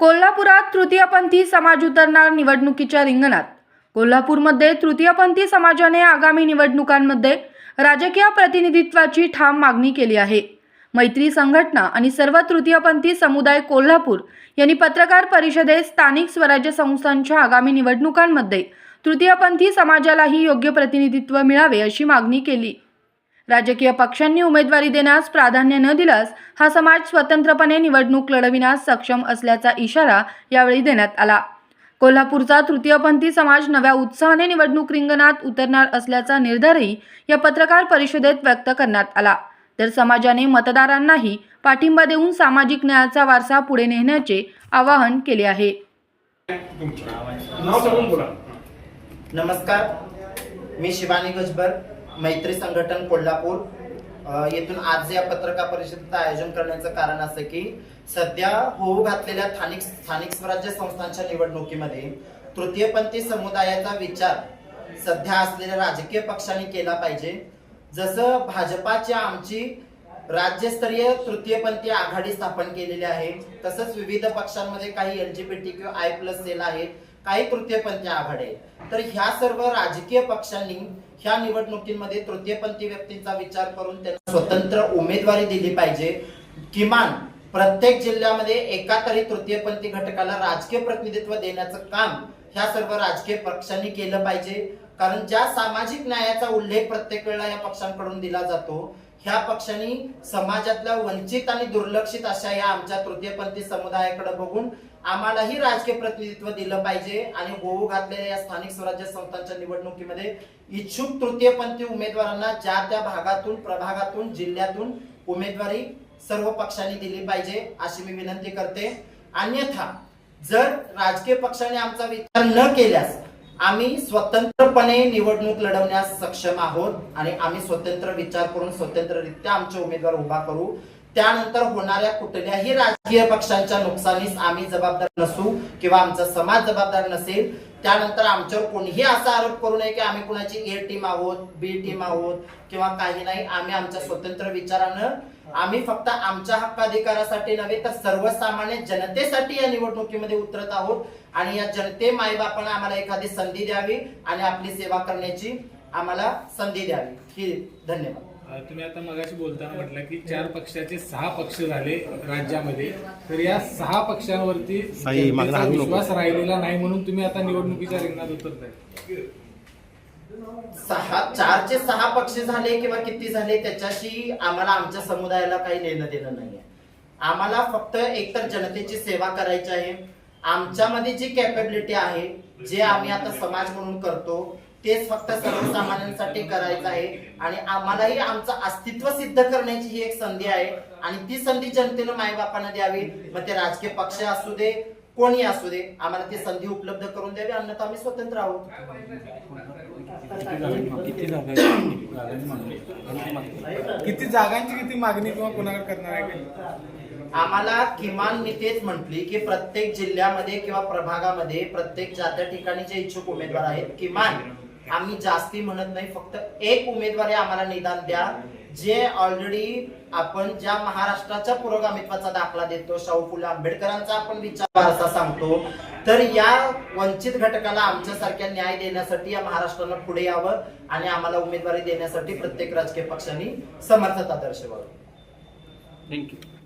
कोल्हापुरात तृतीयपंथी समाज उतरणार निवडणुकीच्या रिंगणात. कोल्हापूरमध्ये तृतीयपंथी समाजाने आगामी निवडणुकांमध्ये राजकीय प्रतिनिधित्वाची ठाम मागणी केली आहे. मैत्री संघटना आणि सर्व तृतीयपंथी समुदाय कोल्हापूर यांनी पत्रकार परिषदेत स्थानिक स्वराज्य संस्थांच्या आगामी निवडणुकांमध्ये तृतीयपंथी समाजालाही योग्य प्रतिनिधित्व मिळावे अशी मागणी केली. राजकीय पक्षांनी उमेदवारी देण्यास प्राधान्य न दिल्यास हा समाज स्वतंत्रपणे निवडणूक लढविण्यास सक्षम असल्याचा इशारा यावेळी देण्यात आला. कोल्हापूरचा तृतीयपंथी समाज नव्या उत्साहाने निवडणूक रिंगणात उतरणार असल्याचा निर्धारही या पत्रकार परिषदेत व्यक्त करण्यात आला. तर समाजाने मतदारांनाही पाठिंबा देऊन सामाजिक न्यायाचा वारसा पुढे नेण्याचे आवाहन केले आहे. नमस्कार. मी शिवानी गजबर. मैत्री संघटन कोल्हापूर येथून आज या पत्रकार परिषदेचं आयोजन करण्याचं कारण असं की सध्या होऊ घातलेल्या स्थानिक स्थानिक स्वराज्य संस्थांच्या निवडणुकीमध्ये तृतीयपंथी समुदायाचा विचार सध्या असलेल्या राजकीय पक्षांनी केला पाहिजे. जसं भाजपाची आमची राज्यस्तरीय तृतीयपंथी आघाडी स्थापन केलेली आहे तसंच विविध पक्षांमध्ये काही L G B T Q I plus cell आहेत. काही तृतीयपंथी आघाडे तर ह्या सर्व राजकीय पक्षांनी ह्या निवडणुकीमध्ये तृतीयपंथी व्यक्तींचा विचार करून त्यांना स्वतंत्र उमेदवारी दिली पाहिजे. किमान प्रत्येक जिल्ह्यामध्ये एका तरी तृतीयपंथी घटकाला राजकीय प्रतिनिधित्व देण्याचं काम ह्या सर्व राजकीय पक्षांनी केलं पाहिजे. कारण ज्या सामाजिक न्यायाचा उल्लेख प्रत्येक वेळेला या पक्षांकडून दिला जातो ह्या पक्षांनी समाजातल्या वंचित आणि दुर्लक्षित अशा या आमच्या तृतीयपंथी समुदायाकडे बघून आम्हालाही राजकीय प्रतिनिधित्व दिलं पाहिजे आणि होऊ घातलेल्या या स्थानिक स्वराज्य संस्थांच्या निवडणुकीमध्ये इच्छुक तृतीयपंथी उमेदवारांना ज्या त्या भागातून प्रभागातून जिल्ह्यातून उमेदवारी सर्व पक्षांनी दिली पाहिजे अशी मी विनंती करते. अन्यथा जर राजकीय पक्षाने आमचा विचार न केल्यास आम्ही स्वतंत्रपणे निवडणूक लढवण्यास सक्षम आहोत आणि आम्ही स्वतंत्र विचार करून स्वतंत्ररित्या आमचे उमेदवार उभा करू. त्यानंतर होणाऱ्या कुठल्याही राजकीय पक्षांच्या नुकसानीस आम्ही जबाबदार नसू किंवा आमचा समाज जबाबदार नसेल त्यानंतर आमच्यावर कोणीही असा आरोप करू नये की आम्ही कुणाची ए टीम आहोत बी टीम आहोत किंवा काही नाही. आम्ही आमच्या स्वतंत्र विचारानं आम्ही फक्त आमच्या हक्काधिकारासाठी नव्हे तर सर्वसामान्य जनतेसाठी या निवडणुकीमध्ये उतरत आहोत. आणि या जनते मायबापानं आम्हाला एखादी संधी द्यावी आणि आपली सेवा करण्याची आम्हाला संधी द्यावी. ही धन्यवाद. तुम्ही आता मगाशी बोलताना म्हटलं की चार पक्षाचे सहा पक्ष झाले राज्यामध्ये. तर या सहा पक्षांवरती. विश्वास राहिलेला नाही म्हणून तुम्ही आता निवडणुकीच्या रिंगणात उतरताय. सहा चारचे सहा पक्ष झाले किंवा किती झाले त्याच्याशी आम्हाला आमच्या समुदायाला काही लेणं देणं नाहीये. आम्हाला फक्त एकतर जनतेची सेवा करायची आहे. आमच्यामध्ये जी कॅपेबिलिटी आहे जे आम्ही आता समाज म्हणून करतो तेच फक्त सर्वसामान्यांसाठी करायचं आहे. आणि आम्हालाही आमचं अस्तित्व सिद्ध करण्याची ही एक संधी आहे. आणि ती संधी जनतेनं मायबापांना द्यावी. मग ते राजकीय पक्ष असू दे कोणी असू दे आम्हाला ती संधी उपलब्ध करून द्यावी. अन्यथा आम्ही स्वतंत्र आहोत. किती जागांची किती मागणी किंवा कोणाकडे करणार आहे? आम्हाला किमान मी तेच म्हटली की प्रत्येक जिल्ह्यामध्ये किंवा प्रभागामध्ये प्रत्येक ज्या त्या ठिकाणी जे इच्छुक उमेदवार आहेत. किमान आम्ही जास्ती म्हणत नाही फक्त एक उमेदवारी आम्हाला निदान द्या जे ऑलरेडी आपण ज्या महाराष्ट्राच्या पुरोगामित्वाचा दाखला देतो शाहू फुले आंबेडकरांचा आपण विचार वारसा सांगतो तर या वंचित घटकाला आमच्यासारख्या न्याय देण्यासाठी या महाराष्ट्रानं पुढे यावं आणि आम्हाला उमेदवारी देण्यासाठी प्रत्येक राजकीय पक्षांनी समर्थता दर्शवावी. थँक्यू